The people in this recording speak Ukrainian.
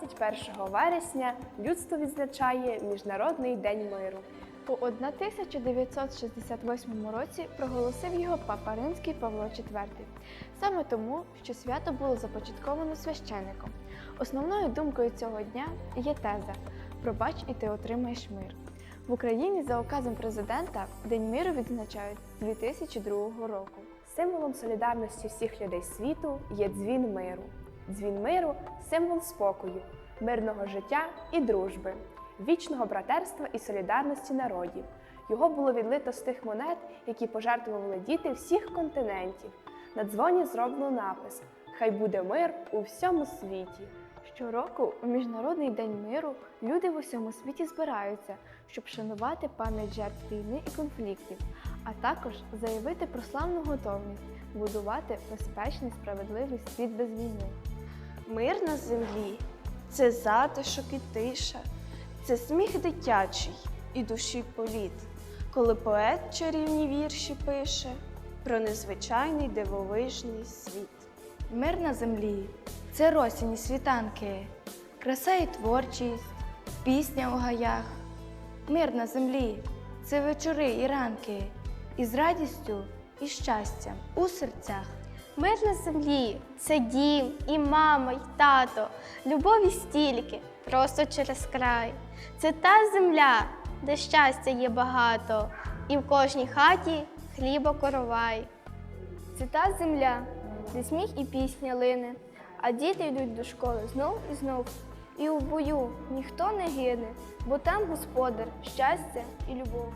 21 вересня людство відзначає Міжнародний день миру. У 1968 році проголосив його папа Римський Павло IV. Саме тому, що свято було започатковано священником. Основною думкою цього дня є теза Пробач і ти отримаєш мир. В Україні за указом президента День миру відзначають з 2002 року. Символом солідарності всіх людей світу є дзвін миру. Дзвін миру символ спокою, мирного життя і дружби, вічного братерства і солідарності народів. Його було відлито з тих монет, які пожертвували діти всіх континентів. На дзвоні зроблено напис Хай буде мир у всьому світі. Щороку у Міжнародний день миру люди в усьому світі збираються, щоб шанувати пам'ять жертв війни і конфліктів, а також заявити про славну готовність будувати безпечний справедливий світ без війни. Мир на землі це затишок і тиша, це сміх дитячий і душі політ, коли поет чарівні вірші пише про незвичайний дивовижний світ. Мир на землі це росіні світанки, краса і творчість, пісня у гаях. Мир на землі це вечори і ранки, із радістю і щастям у серцях. Мир на землі це дім, і мама, і тато, любові стільки, просто через край. Це та земля, де щастя є багато, і в кожній хаті хліба коровай. Це та земля, де сміх і пісня лине, а діти йдуть до школи знов і знов. І у бою ніхто не гине, бо там господар, щастя і любов.